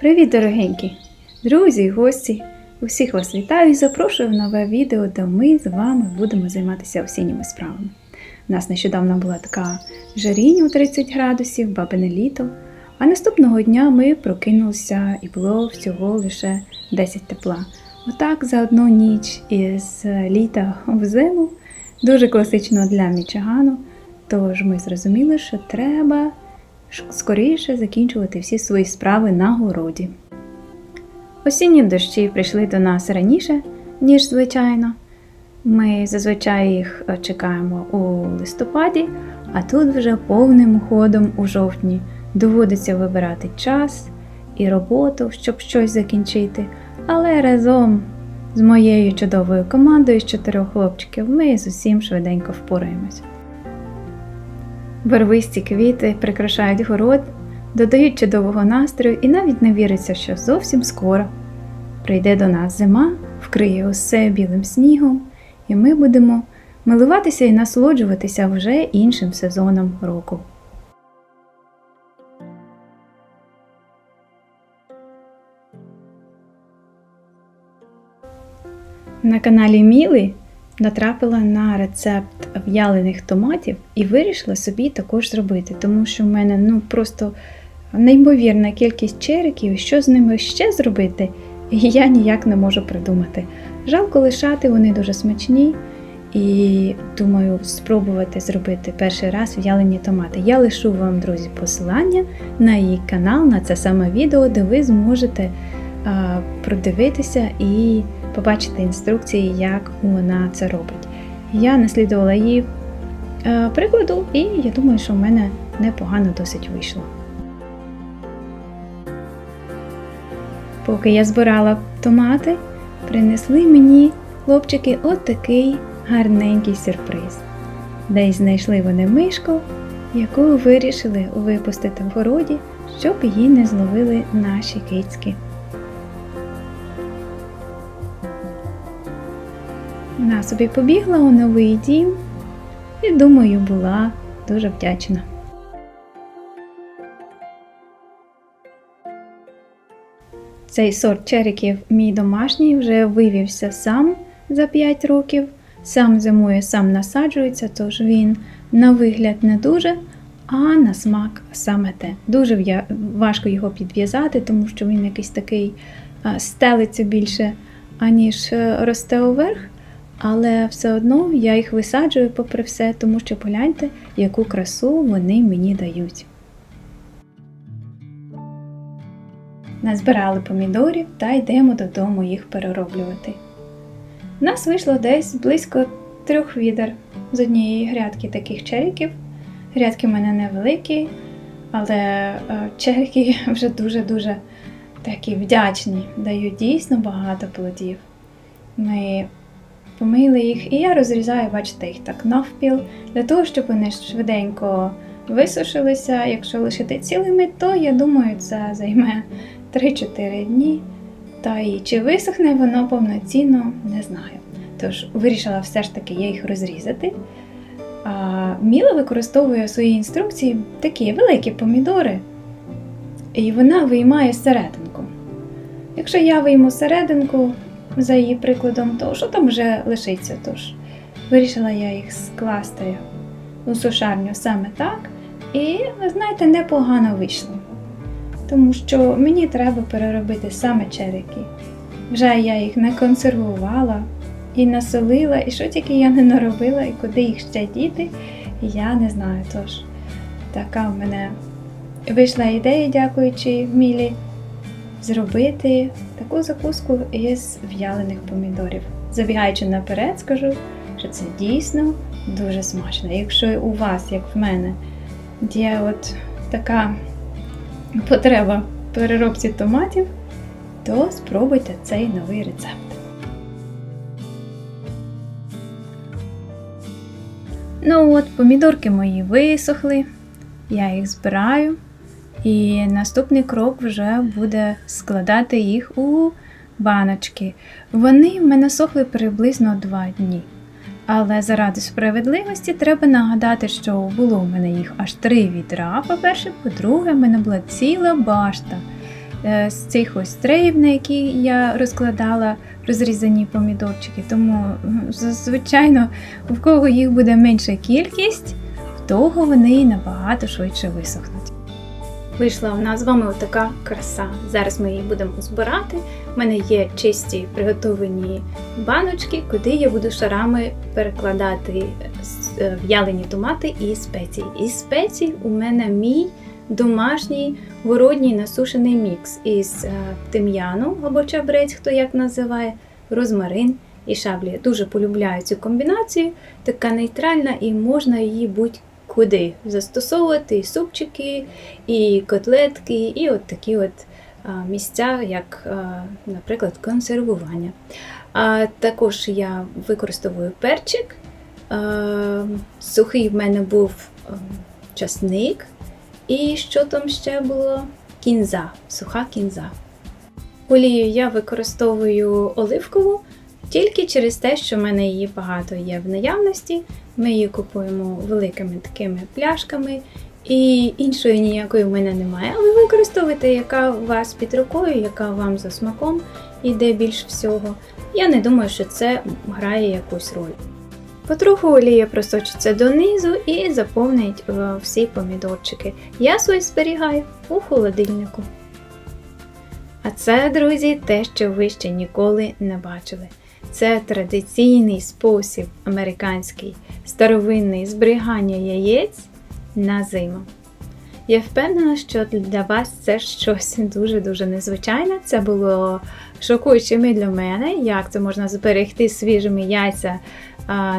Привіт, дорогенькі! Друзі, гості! Усіх вас вітаю і запрошую в нове відео, де ми з вами будемо займатися осінніми справами. У нас нещодавно була така жарінь у 30 градусів, бабине літо. А наступного дня ми прокинулися і було всього лише 10 тепла. Отак за одну ніч із літа в зиму, дуже класично для Мічигану. Тож ми зрозуміли, що треба скоріше закінчувати всі свої справи на городі. Осінні дощі прийшли до нас раніше, ніж звичайно. Ми зазвичай їх е, чекаємо у листопаді, а тут вже повним ходом у жовтні доводиться вибирати час і роботу, щоб щось закінчити. Але разом з моєю чудовою командою з чотирьох хлопчиків ми з усім швиденько впораємось. Барвисті квіти прикрашають город, додають чудового настрою і навіть не віриться, що зовсім скоро прийде до нас зима, вкриє усе білим снігом, і ми будемо милуватися і насолоджуватися вже іншим сезоном року. На каналі Міли натрапила на рецепт в'ялених томатів і вирішила собі також зробити, тому що в мене ну просто неймовірна кількість чериків, що з ними ще зробити, я ніяк не можу придумати. Жалко лишати, вони дуже смачні. І думаю, спробувати зробити перший раз в'ялені томати. Я лишу вам, друзі, посилання на її канал, на це саме відео, де ви зможете а, продивитися і побачити інструкції, як вона це робить. Я наслідувала її е, прикладу, і я думаю, що в мене непогано досить вийшло. Поки я збирала томати, принесли мені хлопчики отакий гарненький сюрприз. Десь знайшли вони мишку, яку вирішили випустити в городі, щоб її не зловили наші кицьки. Вона собі побігла у новий дім і, думаю, була дуже вдячна. Цей сорт чериків мій домашній вже вивівся сам за 5 років, сам зимує, сам насаджується, тож він на вигляд не дуже, а на смак саме те. Дуже важко його підв'язати, тому що він якийсь такий стелиться більше, аніж е, росте уверх. Але все одно я їх висаджую попри все, тому що погляньте, яку красу вони мені дають. Назбирали помідорів та йдемо додому їх перероблювати. У нас вийшло десь близько трьох відер з однієї грядки таких черіків. Грядки в мене невеликі, але е, черіки вже дуже-дуже такі вдячні, дають дійсно багато плодів. Ми помили їх, і я розрізаю, бачите, їх так навпіл, для того, щоб вони швиденько висушилися. Якщо лишити цілими, то я думаю, це займе 3-4 дні. Та і чи висохне воно повноцінно, не знаю. Тож вирішила все ж таки я їх розрізати. А, Міла використовує в своїй інструкції такі великі помідори, і вона виймає серединку. Якщо я вийму серединку, за її прикладом, то що там вже лишиться? Тож вирішила я їх скласти у сушарню саме так. І, ви знаєте, непогано вийшло. Тому що мені треба переробити саме черики. Вже я їх не консервувала і насолила, і що тільки я не наробила, і куди їх ще діти, я не знаю. Тож, така в мене вийшла ідея, дякуючи Мілі зробити таку закуску із в'ялених помідорів. Забігаючи наперед, скажу, що це дійсно дуже смачно. Якщо у вас, як в мене, є от така потреба в переробці томатів, то спробуйте цей новий рецепт. Ну от, помідорки мої висохли, я їх збираю. І наступний крок вже буде складати їх у баночки. Вони в мене сохли приблизно 2 дні. Але заради справедливості треба нагадати, що було в мене їх аж три відра. По-перше, по-друге, в мене була ціла башта е, з цих ось треїв, на які я розкладала розрізані помідорчики. Тому, звичайно, в кого їх буде менша кількість, в того вони набагато швидше висохнуть. Вийшла у нас з вами отака краса. Зараз ми її будемо збирати. У мене є чисті приготовані баночки, куди я буду шарами перекладати е, в'ялені томати і спеції. Із спецій у мене мій домашній городній насушений мікс із е, тим'яну або чабрець, хто як називає, розмарин і шаблі. Дуже полюбляю цю комбінацію, така нейтральна і можна її будь-куди застосовувати і супчики, і котлетки, і от такі от місця, як, наприклад, консервування. А також я використовую перчик. Сухий в мене був часник. І що там ще було? Кінза, суха кінза. Олію я використовую оливкову тільки через те, що в мене її багато є в наявності. Ми її купуємо великими такими пляшками, і іншої ніякої в мене немає. Але використовуйте, яка у вас під рукою, яка вам за смаком іде більш всього. Я не думаю, що це грає якусь роль. Потроху олія просочиться донизу і заповнить е, всі помідорчики. Я свої зберігаю у холодильнику. А це, друзі, те, що ви ще ніколи не бачили. Це традиційний спосіб американський старовинний зберігання яєць на зиму. Я впевнена, що для вас це щось дуже-дуже незвичайне. Це було шокуючим для мене, як це можна зберегти свіжими яйця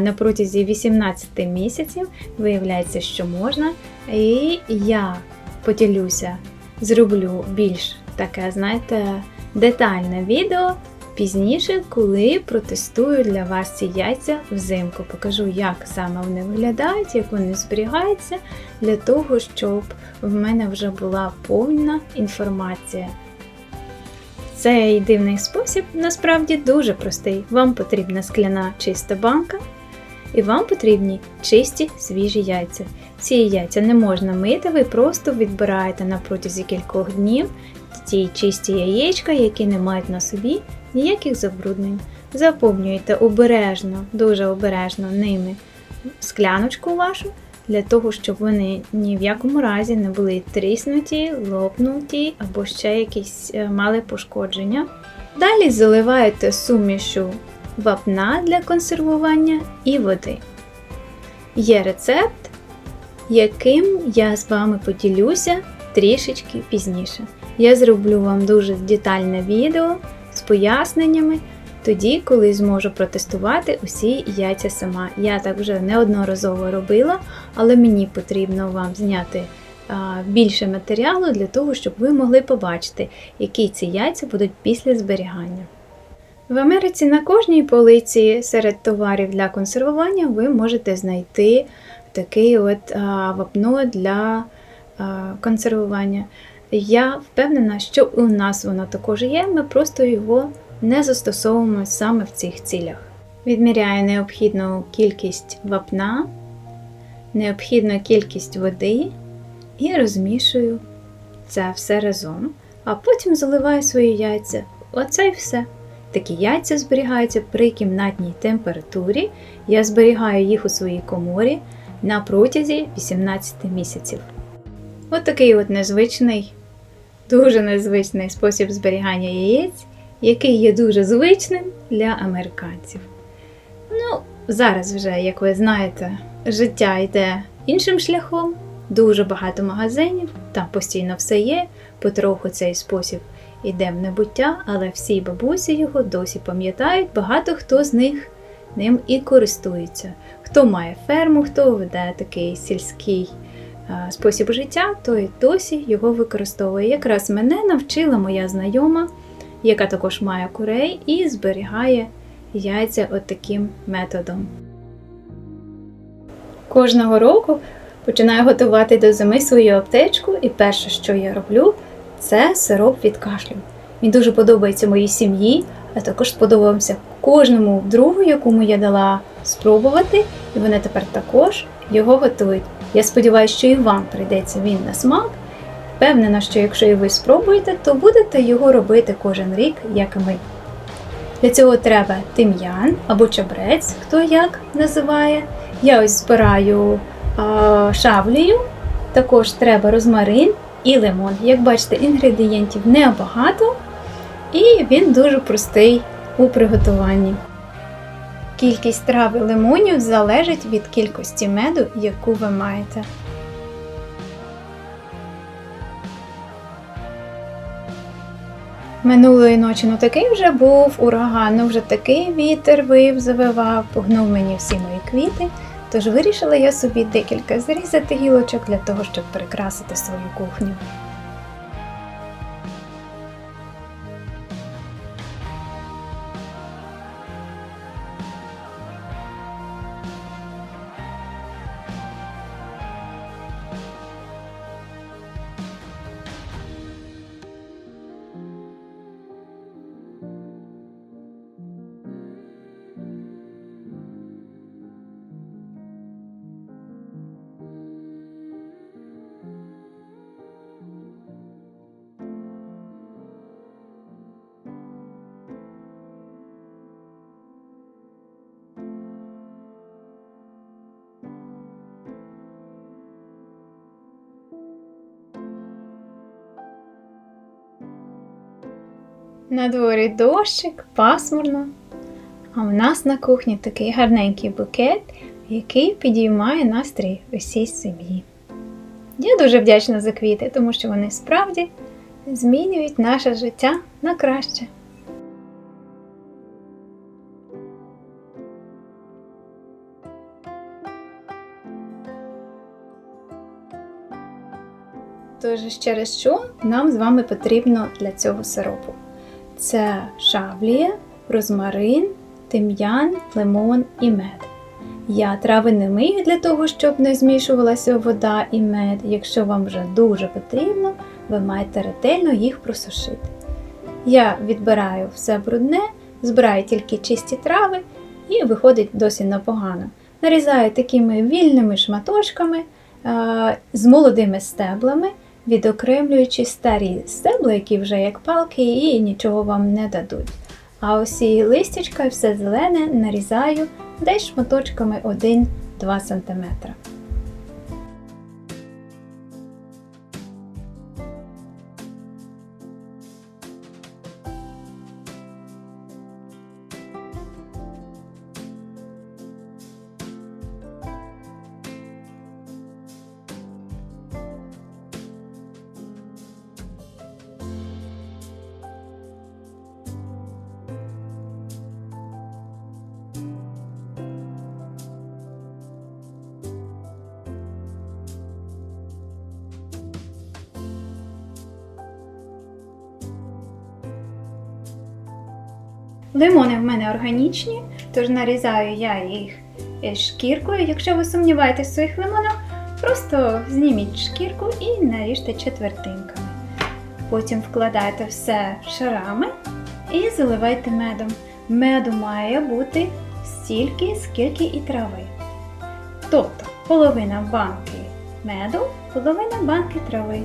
на протязі 18 місяців. Виявляється, що можна. І я поділюся, зроблю більш таке, знаєте, детальне відео пізніше, коли протестую для вас ці яйця взимку. Покажу, як саме вони виглядають, як вони зберігаються, для того, щоб в мене вже була повна інформація. Цей дивний спосіб насправді дуже простий. Вам потрібна скляна чиста банка, і вам потрібні чисті свіжі яйця. Ці яйця не можна мити, ви просто відбираєте на протязі кількох днів ті чисті яєчка, які не мають на собі ніяких забруднень. Заповнюєте обережно, дуже обережно ними скляночку вашу, для того, щоб вони ні в якому разі не були тріснуті, лопнуті або ще якісь е, мали пошкодження. Далі заливаєте сумішу вапна для консервування і води. Є рецепт, яким я з вами поділюся трішечки пізніше. Я зроблю вам дуже детальне відео з поясненнями, тоді, коли зможу протестувати усі яйця сама. Я так вже неодноразово робила, але мені потрібно вам зняти більше матеріалу для того, щоб ви могли побачити, які ці яйця будуть після зберігання. В Америці на кожній полиці серед товарів для консервування ви можете знайти такий от вапно для консервування. Я впевнена, що у нас воно також є, ми просто його не застосовуємо саме в цих цілях. Відміряю необхідну кількість вапна, необхідну кількість води і розмішую це все разом, а потім заливаю свої яйця. Оце й все. Такі яйця зберігаються при кімнатній температурі. Я зберігаю їх у своїй коморі на протязі 18 місяців. От от незвичний, дуже незвичний спосіб зберігання яєць, який є дуже звичним для американців. Ну, зараз вже, як ви знаєте, життя йде іншим шляхом, дуже багато магазинів, там постійно все є, потроху цей спосіб іде в небуття, але всі бабусі його досі пам'ятають, багато хто з них ним і користується. Хто має ферму, хто веде такий сільський спосіб життя, той досі його використовує. Якраз мене навчила моя знайома, яка також має курей і зберігає яйця от таким методом. Кожного року починаю готувати до зими свою аптечку, і перше, що я роблю, це сироп від кашлю. Він дуже подобається моїй сім'ї, а також сподобався кожному другу, якому я дала спробувати, і вони тепер також його готують. Я сподіваюся, що і вам прийдеться він на смак. Впевнена, що якщо і ви спробуєте, то будете його робити кожен рік, як і ми. Для цього треба тим'ян або чабрець, хто як називає. Я ось збираю а, шавлію, також треба розмарин і лимон. Як бачите, інгредієнтів небагато, і він дуже простий у приготуванні. Кількість трав і лимонів залежить від кількості меду, яку ви маєте. Минулої ночі ну такий вже був ураган, ну вже такий вітер вив, завивав, погнув мені всі мої квіти. Тож вирішила я собі декілька зрізати гілочок для того, щоб прикрасити свою кухню. На дворі дощик, пасмурно. А в нас на кухні такий гарненький букет, який підіймає настрій усій сім'ї. Я дуже вдячна за квіти, тому що вони справді змінюють наше життя на краще. Тож, через що нам з вами потрібно для цього сиропу? Це шавлія, розмарин, тим'ян, лимон і мед. Я трави не мию для того, щоб не змішувалася вода і мед. Якщо вам вже дуже потрібно, ви маєте ретельно їх просушити. Я відбираю все брудне, збираю тільки чисті трави і виходить досить непогано. Нарізаю такими вільними шматочками е, з молодими стеблами відокремлюючи старі стебла, які вже як палки, і нічого вам не дадуть. А усі листячка і все зелене нарізаю десь шматочками 1-2 см. Лимони в мене органічні, тож нарізаю я їх шкіркою. Якщо ви сумніваєтесь в своїх лимонах, просто зніміть шкірку і наріжте четвертинками. Потім вкладайте все шарами і заливайте медом. Меду має бути стільки, скільки і трави. Тобто половина банки меду, половина банки трави.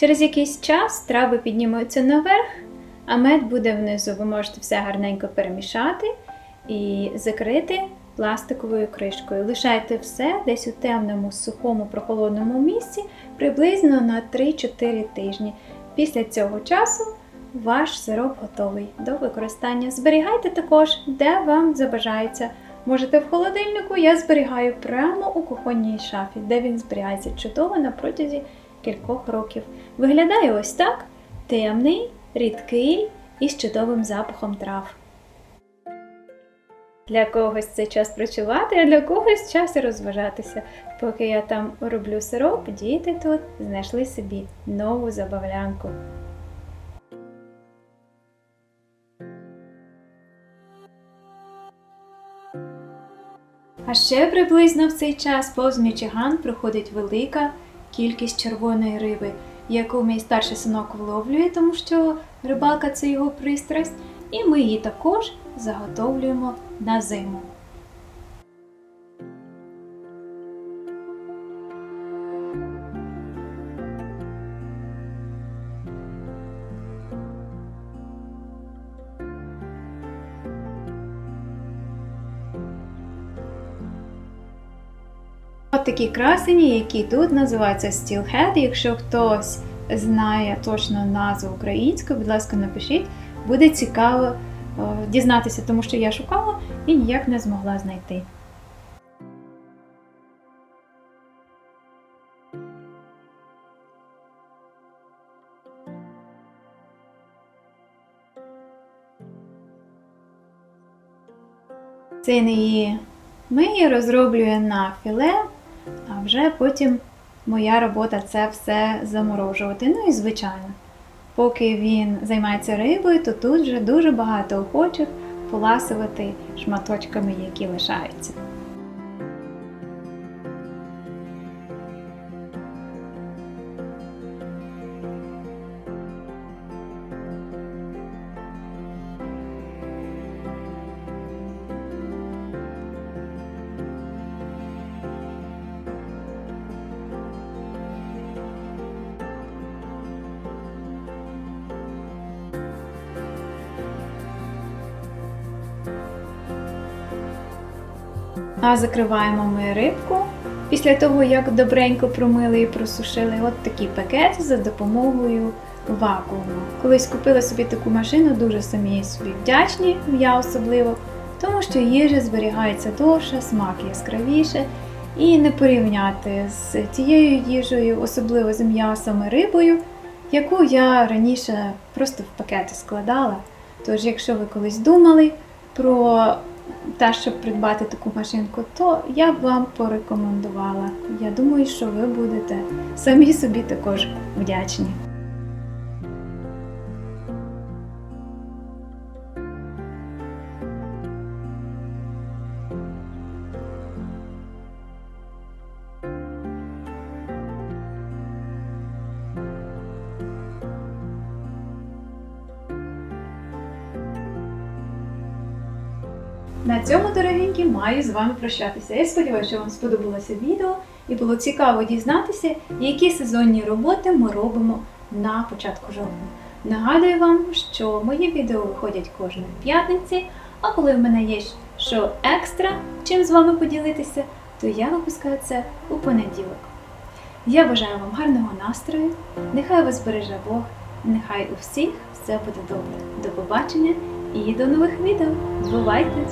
Через якийсь час трави піднімаються наверх, а мед буде внизу. Ви можете все гарненько перемішати і закрити пластиковою кришкою. Лишайте все десь у темному, сухому, прохолодному місці приблизно на 3-4 тижні. Після цього часу ваш сироп готовий до використання. Зберігайте також, де вам забажається. Можете в холодильнику, я зберігаю прямо у кухонній шафі, де він зберігається чудово на протязі кількох років. Виглядає ось так: темний, рідкий і з чудовим запахом трав. Для когось це час працювати, а для когось час розважатися. Поки я там роблю сироп, діти тут знайшли собі нову забавлянку. А ще приблизно в цей час повз Мічиган проходить велика кількість червоної риби, яку мій старший синок вловлює, тому що рибалка це його пристрасть, і ми її також заготовлюємо на зиму. От такі красені, які тут називаються Steelhead. Якщо хтось знає точно назву українською, будь ласка, напишіть. Буде цікаво е, дізнатися, тому що я шукала і ніяк не змогла знайти. Це не її ми її розроблюємо на філе, а вже потім моя робота це все заморожувати. Ну і звичайно, поки він займається рибою, то тут вже дуже багато охочих поласувати шматочками, які лишаються. А закриваємо ми рибку. Після того, як добренько промили і просушили от такий пакет за допомогою вакууму. Колись купила собі таку машину, дуже самі собі вдячні, я особливо, тому що їжа зберігається довше, смак яскравіше. І не порівняти з тією їжею, особливо з м'ясом і рибою, яку я раніше просто в пакети складала. Тож, якщо ви колись думали про те, щоб придбати таку машинку, то я б вам порекомендувала. Я думаю, що ви будете самі собі також вдячні. Маю з вами прощатися. Я сподіваюся, що вам сподобалося відео і було цікаво дізнатися, які сезонні роботи ми робимо на початку жовтня. Нагадую вам, що мої відео виходять кожної п'ятниці, а коли в мене є що екстра, чим з вами поділитися, то я випускаю це у понеділок. Я бажаю вам гарного настрою, нехай вас береже Бог, нехай у всіх все буде добре. До побачення і до нових відео. Бувайте!